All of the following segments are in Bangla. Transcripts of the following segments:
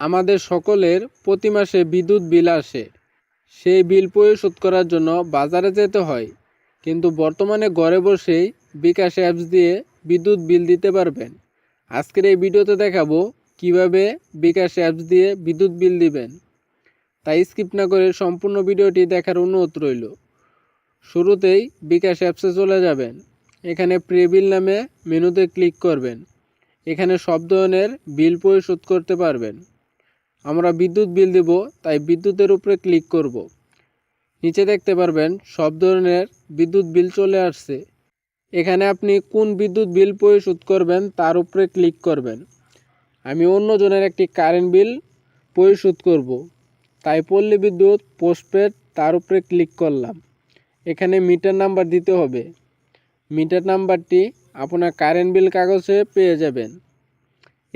আমাদের সকলের প্রতি মাসে বিদ্যুৎ বিল আসে। সেই বিল পরিশোধ করার জন্য বাজারে যেতে হয়, কিন্তু বর্তমানে ঘরে বসেই বিকাশ অ্যাপস দিয়ে বিদ্যুৎ বিল দিতে পারবেন। আজকের এই ভিডিওতে দেখাবো কীভাবে বিকাশ অ্যাপস দিয়ে বিদ্যুৎ বিল দিবেন। তাই স্কিপ না করে সম্পূর্ণ ভিডিওটি দেখার অনুরোধ রইল। শুরুতেই বিকাশ অ্যাপসে চলে যাবেন। এখানে প্রে বিল নামে মেনুতে ক্লিক করবেন। এখানে সব ধরনের বিল পরিশোধ করতে পারবেন। আমরা বিদ্যুৎ বিল দেব, তাই বিদ্যুতের উপরে ক্লিক করব। নিচে দেখতে পারবেন, সব ধরনের বিদ্যুৎ বিল চলে আসছে। এখানে আপনি কোন বিদ্যুৎ বিল পরিশোধ করবেন, তার উপরে ক্লিক করবেন। আমি অন্যজনের একটি কারেন্ট বিল পরিশোধ করব। তাই পল্লী বিদ্যুৎ, পোস্টপেড, তার উপরে ক্লিক করলাম। এখানে মিটার নাম্বার দিতে হবে। মিটার নাম্বারটি আপনার কারেন্ট বিল কাগজে পেয়ে যাবেন।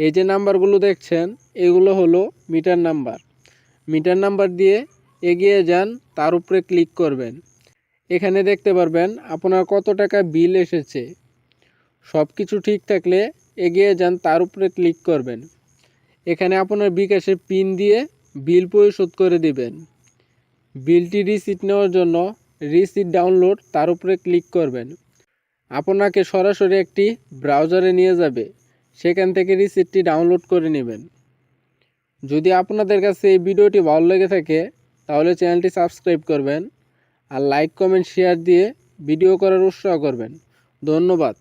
এই যে নাম্বারগুলো দেখছেন, এগুলো হলো মিটার নাম্বার। মিটার নাম্বার দিয়ে এগিয়ে যান, তার উপরে ক্লিক করবেন। এখানে দেখতে পারবেন আপনার কত টাকা বিল এসেছে। সব কিছু ঠিক থাকলে এগিয়ে যান, তার উপরে ক্লিক করবেন। এখানে আপনার বিকাশের পিন দিয়ে বিল পরিশোধ করে দিবেন। বিলটি রিসিট নেওয়ার জন্য রিসিট ডাউনলোড, তার উপরে ক্লিক করবেন। আপনাকে সরাসরি একটি ব্রাউজারে নিয়ে যাবে। সেখান থেকে রিসিপ্টটি ডাউনলোড করে নেবেন। যদি আপনাদের কাছে এই ভিডিওটি ভালো লেগে থাকে, তাহলে চ্যানেলটি সাবস্ক্রাইব করবেন আর লাইক কমেন্ট শেয়ার দিয়ে ভিডিও করার উৎসাহ করবেন। ধন্যবাদ।